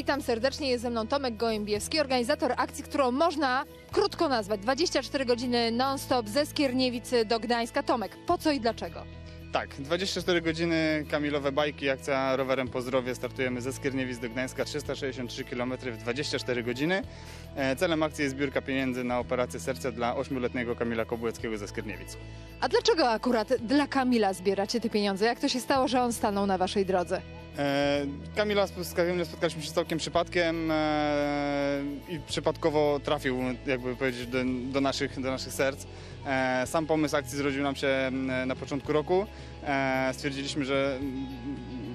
Witam serdecznie, jest ze mną Tomek Gołębiewski, organizator akcji, którą można krótko nazwać 24 godziny non-stop ze Skierniewicy do Gdańska. Tomek, po co i dlaczego? Tak, 24 godziny Kamilowe Bajki, akcja Rowerem po Zdrowie. Startujemy ze Skierniewic do Gdańska, 363 km w 24 godziny. E, Celem akcji jest zbiórka pieniędzy na operację serca dla 8-letniego Kamila Kobłeckiego ze Skierniewic. A dlaczego akurat dla Kamila zbieracie te pieniądze? Jak to się stało, że on stanął na waszej drodze? E, Kamila z Kamilem spotkaliśmy się całkiem przypadkiem e, i przypadkowo trafił, jakby powiedzieć, do, do, naszych, do naszych serc. E, Sam pomysł akcji zrodził nam się na początku roku. Stwierdziliśmy, że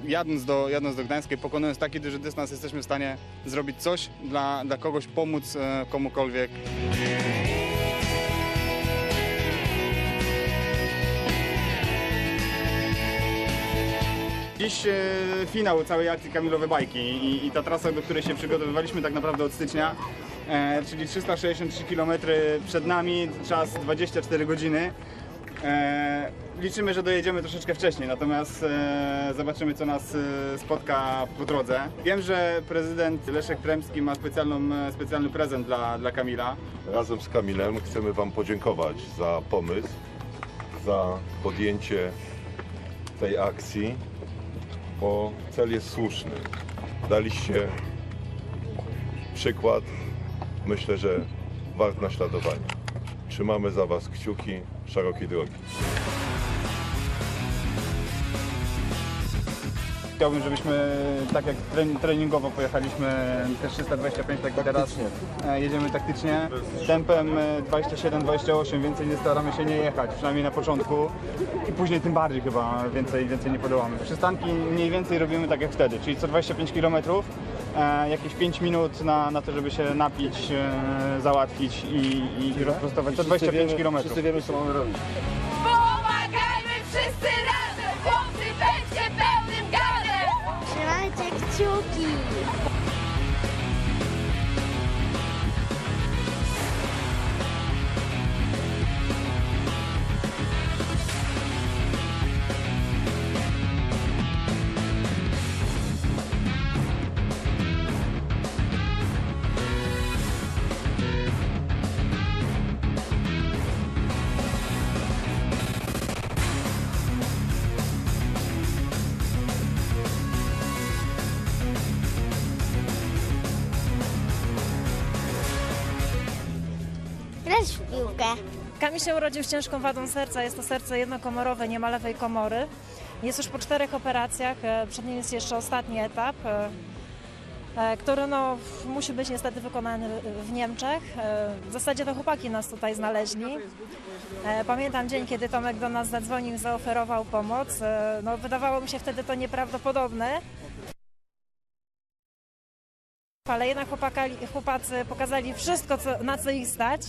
jadąc do, jadąc do Gdańska i pokonując taki duży dystans jesteśmy w stanie zrobić coś dla, dla kogoś, pomóc komukolwiek. Dziś e, finał całej akcji Kamilowe Bajki i, i ta trasa, do której się przygotowywaliśmy tak naprawdę od stycznia, e, czyli 363 km przed nami, czas 24 godziny. E, liczymy, że dojedziemy troszeczkę wcześniej, natomiast e, zobaczymy, co nas e, spotka po drodze. Wiem, że prezydent Leszek Kremski ma specjalną, e, specjalny prezent dla, dla Kamila. Razem z Kamilem chcemy Wam podziękować za pomysł, za podjęcie tej akcji, bo cel jest słuszny. Daliście przykład, myślę, że wart naśladowania. Trzymamy za Was kciuki szerokiej drogi. Chciałbym, żebyśmy tak jak tren- treningowo pojechaliśmy te 325, tak jak teraz e, jedziemy taktycznie. Tempem e, 27-28, więcej nie staramy się nie jechać, przynajmniej na początku. I później tym bardziej chyba więcej, więcej nie podołamy. Przystanki mniej więcej robimy tak jak wtedy, czyli co 25 km, e, jakieś 5 minut na, na to, żeby się napić, e, załatwić i, i rozprostować. Co 25 km. Wszyscy wiemy, co mamy robić. children. Piłkę. Kamil się urodził z ciężką wadą serca. Jest to serce jednokomorowe, nie ma lewej komory. Jest już po czterech operacjach. e, Przed nim jest jeszcze ostatni etap, e, e, który no, musi być niestety wykonany w Niemczech. W zasadzie to chłopaki nas tutaj znaleźli. Pamiętam dzień, kiedy Tomek do nas zadzwonił zaoferował pomoc. No, wydawało mi się wtedy to nieprawdopodobne. Ale jednak chłopakali, chłopacy pokazali wszystko, co, na co ich stać.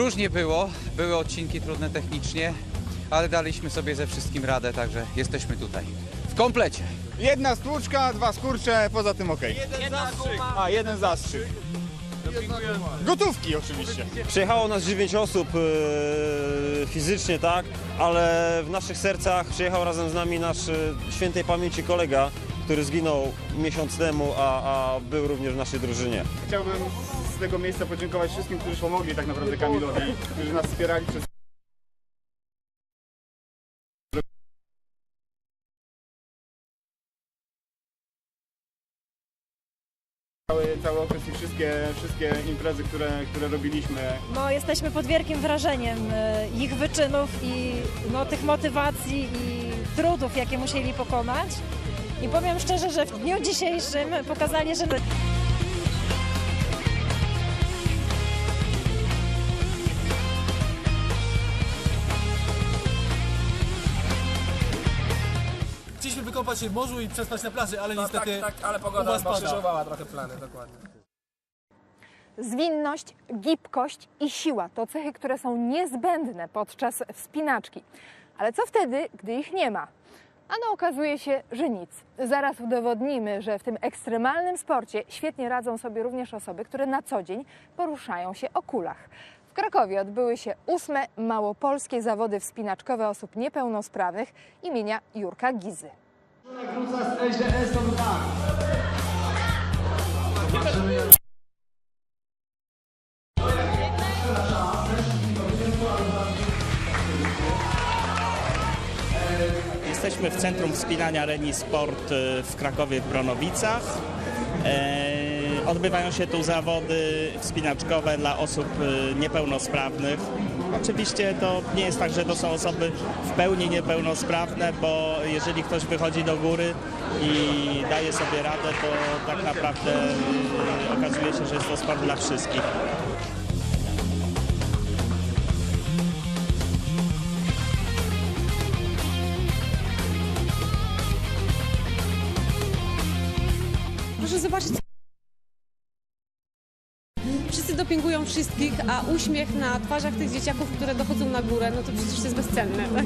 Różnie było, były odcinki trudne technicznie, ale daliśmy sobie ze wszystkim radę, także jesteśmy tutaj. W komplecie. Jedna stłuczka, dwa skurcze, poza tym ok. Jeden zastrzyk. A, jeden zastrzyk. Gotówki oczywiście. Przyjechało nas 9 osób e, fizycznie, tak, ale w naszych sercach przyjechał razem z nami nasz e, świętej pamięci kolega, który zginął miesiąc temu, a, a był również w naszej drużynie. Chciałbym tego miejsca podziękować wszystkim, którzy pomogli tak naprawdę Kamilowi, którzy nas wspierali przez cały, okres i wszystkie, wszystkie imprezy, które, które robiliśmy. No, jesteśmy pod wielkim wrażeniem e, ich wyczynów i no, tych motywacji i trudów, jakie musieli pokonać. I powiem szczerze, że w dniu dzisiejszym pokazali, że wykąpać się w morzu i przespać na plaży, ale niestety tak, tak, ale u pogoda was pada. pokrzyżowała trochę plany, dokładnie. Zwinność, gibkość i siła to cechy, które są niezbędne podczas wspinaczki. Ale co wtedy, gdy ich nie ma? Ano okazuje się, że nic. Zaraz udowodnimy, że w tym ekstremalnym sporcie świetnie radzą sobie również osoby, które na co dzień poruszają się o kulach. W Krakowie odbyły się ósme małopolskie zawody wspinaczkowe osób niepełnosprawnych imienia Jurka Gizy. Jesteśmy w Centrum Wspinania Reni Sport y, w Krakowie w Bronowicach. E, Odbywają się tu zawody wspinaczkowe dla osób y, niepełnosprawnych. Oczywiście to nie jest tak, że to są osoby w pełni niepełnosprawne, bo jeżeli ktoś wychodzi do góry i daje sobie radę, to tak naprawdę y, okazuje się, że jest to sport dla wszystkich. A uśmiech na twarzach tych dzieciaków, które dochodzą na górę, no to przecież to jest bezcenne. Tak?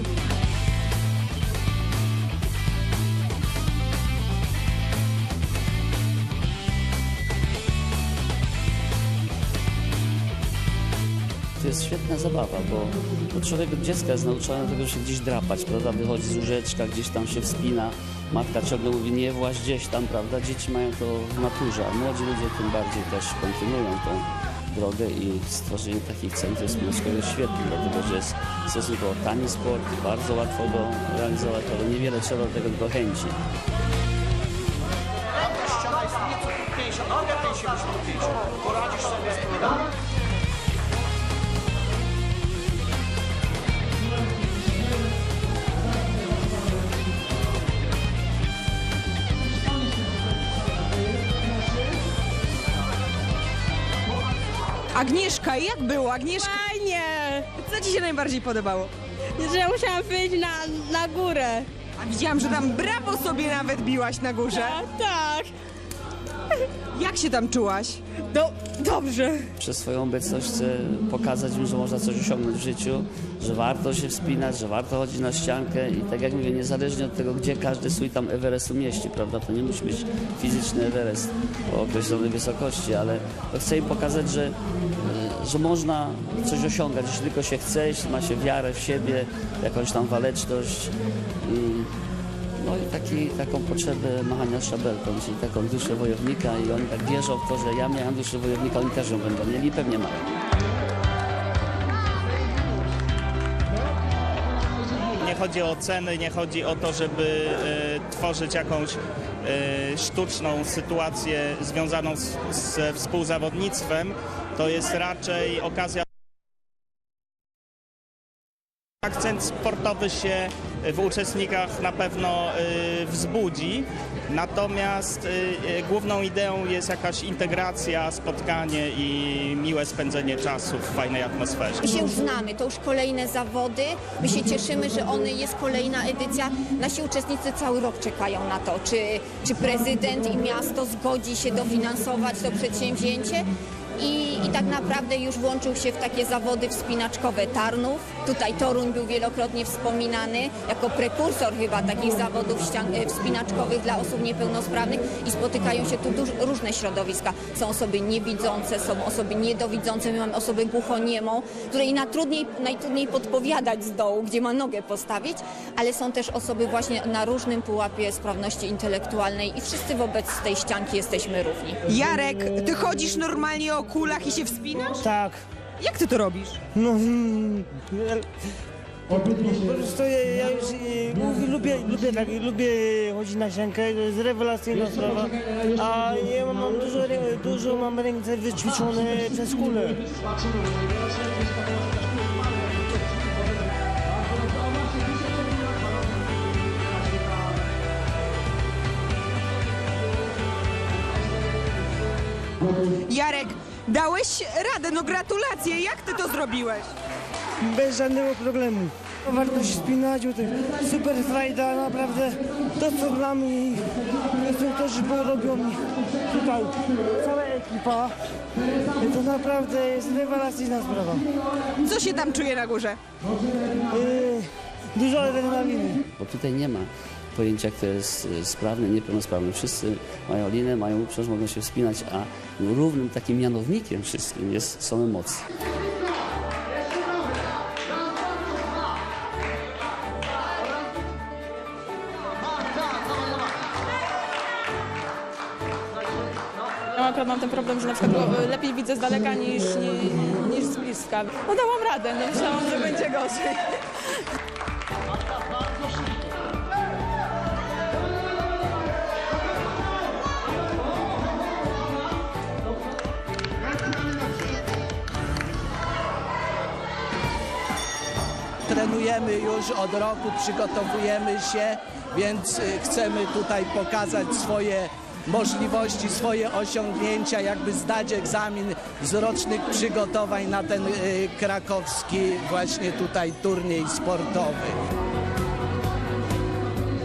To jest świetna zabawa, bo, człowiek od dziecka jest nauczony tego, że się gdzieś drapać, prawda? Wychodzi z łóżeczka, gdzieś tam się wspina. Matka ciągle mówi, nie właź gdzieś tam, prawda? Dzieci mają to w naturze, a młodzi ludzie tym bardziej też kontynuują tą drogę i stworzenie takich centrów wspinaczkowych jest świetne, dlatego że jest stosunkowo tani sport, bardzo łatwo go realizować, ale niewiele trzeba do tego tylko chęci. Agnieszka, jak było? Agnieszka? Fajnie! Co Ci się najbardziej podobało? Że ja musiałam wyjść na, na górę. A widziałam, że tam brawo sobie nawet biłaś na górze. tak. Jak się tam czułaś? Do, dobrze. Przez swoją obecność chcę pokazać im, że można coś osiągnąć w życiu, że warto się wspinać, że warto chodzić na ściankę i tak jak mówię, niezależnie od tego, gdzie każdy swój tam Everest umieści, prawda, to nie musi być fizyczny Everest o określonej wysokości, ale chcę im pokazać, że, y, że można coś osiągać, jeśli tylko się chce, jeśli ma się wiarę w siebie, jakąś tam waleczność no i taki, taką potrzebę machania szabelką, czyli taką duszę wojownika i oni tak wierzą w to, że ja miałem duszę wojownika, oni też ją będą mieli i pewnie mają. Nie chodzi o ceny, nie chodzi o to, żeby e, tworzyć jakąś e, sztuczną sytuację związaną z, ze współzawodnictwem. To jest raczej okazja. Akcent sportowy się w uczestnikach na pewno y, wzbudzi, natomiast y, y, główną ideą jest jakaś integracja, spotkanie i miłe spędzenie czasu w fajnej atmosferze. My się już znamy, to już kolejne zawody. My się cieszymy, że one jest kolejna edycja. Nasi uczestnicy cały rok czekają na to, czy, czy prezydent i miasto zgodzi się dofinansować to przedsięwzięcie. I, I tak naprawdę już włączył się w takie zawody wspinaczkowe Tarnów. Tutaj Toruń był wielokrotnie wspominany jako prekursor chyba takich zawodów ścian- e, wspinaczkowych dla osób niepełnosprawnych i spotykają się tu duż, różne środowiska. Są osoby niewidzące, są osoby niedowidzące, my mamy osobę głuchoniemą, której na trudniej, najtrudniej podpowiadać z dołu, gdzie ma nogę postawić, ale są też osoby właśnie na różnym pułapie sprawności intelektualnej i wszyscy wobec tej ścianki jesteśmy równi. Jarek, Ty chodzisz normalnie o kulach i się wspinasz? Tak. Jak Ty to robisz? No, mm, po prostu ja, ja już e, lubię, lubię, lubię, tak, lubię chodzić na ściankę, to jest rewelacyjna sprawa, a ja mam dużo, rę- dużo mam ręce wyćwiczone przez kulę. Jarek, dałeś radę, no gratulacje, jak Ty to zrobiłeś? Bez żadnego problemu. Warto się spinać, to super frajda, naprawdę to co gramy i instruktorzy porobią tutaj cała ekipa, to naprawdę jest rewelacyjna sprawa. Co się tam czuje na górze? Yy, dużo adrenaliny. Bo tutaj nie ma pojęcia, kto jest y, sprawny, niepełnosprawny. Wszyscy mają linę, mają uprząż, mogą się wspinać, a równym takim mianownikiem wszystkim jest, są emocje. Ja akurat mam ten problem, że na przykład go lepiej widzę z daleka niż, niż, niż z bliska. No dałam radę, no myślałam, że będzie gorzej. Trenujemy już od roku, przygotowujemy się, więc y, chcemy tutaj pokazać swoje możliwości, swoje osiągnięcia, jakby zdać egzamin z rocznych przygotowań na ten y, krakowski właśnie tutaj turniej sportowy.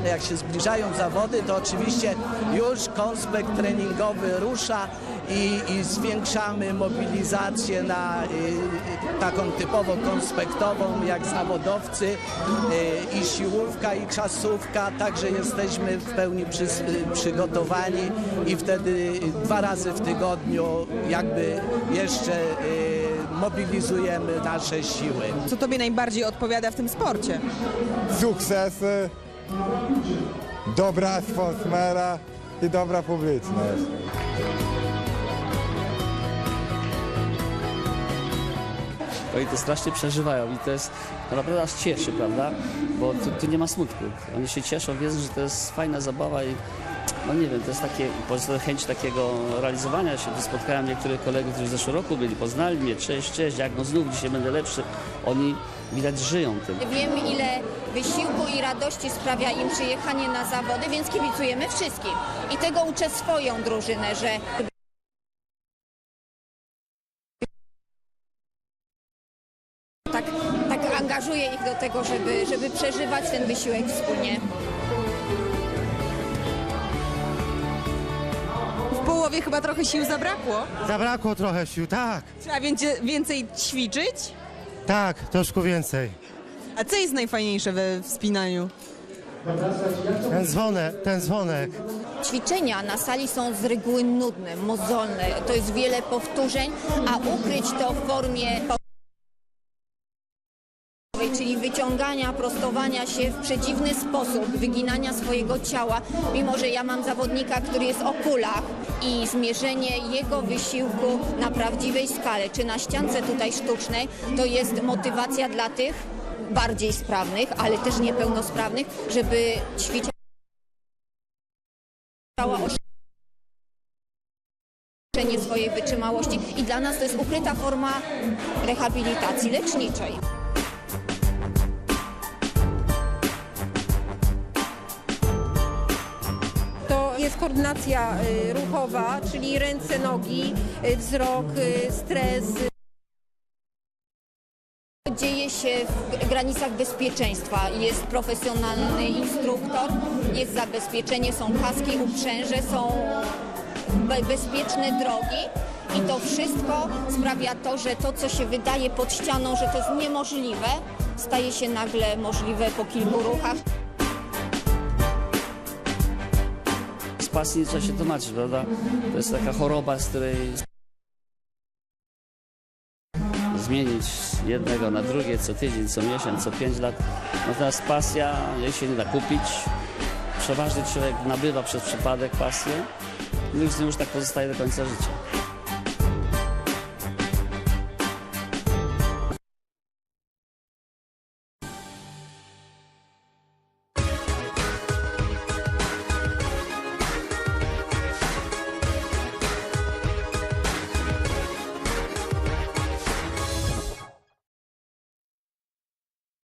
Jak się zbliżają zawody, to oczywiście już konspekt treningowy rusza i, i zwiększamy mobilizację na y, taką typowo konspektową, jak zawodowcy y, i siłówka i czasówka. Także jesteśmy w pełni przys- y, przygotowani i wtedy dwa razy w tygodniu jakby jeszcze y, mobilizujemy nasze siły. Co tobie najbardziej odpowiada w tym sporcie? sukcesy, dobra atmosfera i dobra publiczność. Oni to strasznie przeżywają i to jest to naprawdę nas cieszy, prawda? Bo tu, tu nie ma smutku. Oni się cieszą, wiedzą, że to jest fajna zabawa i no nie wiem, to jest takie, po chęć takiego realizowania się. Tu spotkałem niektórych kolegów, którzy w zeszłym roku byli, poznali mnie, cześć, cześć, jak no znów dzisiaj będę lepszy. Oni widać żyją tym. Wiem, ile wysiłku i radości sprawia im przyjechanie na zawody, więc kibicujemy wszystkim. I tego uczę swoją drużynę, że tak, tak angażuję ich do tego, żeby, żeby przeżywać ten wysiłek wspólnie. Połowie chyba trochę sił zabrakło. Zabrakło trochę sił, tak, Trzeba więcej, więcej ćwiczyć. tak, troszkę więcej. A co jest najfajniejsze we wspinaniu? Ten dzwonek, ten dzwonek. Ćwiczenia na sali są z reguły nudne, mozolne, to jest wiele powtórzeń, a ukryć to w formie czyli wyciągania, prostowania się w przedziwny sposób, wyginania swojego ciała, mimo że ja mam zawodnika, który jest o kulach i zmierzenie jego wysiłku na prawdziwej skale, czy na ściance tutaj sztucznej, to jest motywacja dla tych bardziej sprawnych, ale też niepełnosprawnych, żeby ćwiczyć oszczędzenie swojej wytrzymałości i dla nas to jest ukryta forma rehabilitacji leczniczej. Jest koordynacja y, ruchowa, czyli ręce, nogi, y, wzrok, y, stres. Dzieje się w granicach bezpieczeństwa. Jest profesjonalny instruktor, jest zabezpieczenie, są kaski, uprzęże, są be- bezpieczne drogi. I to wszystko sprawia to, że to, co się wydaje pod ścianą, że to jest niemożliwe, staje się nagle możliwe po kilku ruchach. Pasji trzeba się tłumaczyć, prawda? To jest taka choroba, z której zmienić jednego na drugie co tydzień, co miesiąc, co pięć lat. Natomiast pasja, jej się nie da kupić. Przeważnie człowiek nabywa przez przypadek pasję, no i z nią już tak pozostaje do końca życia.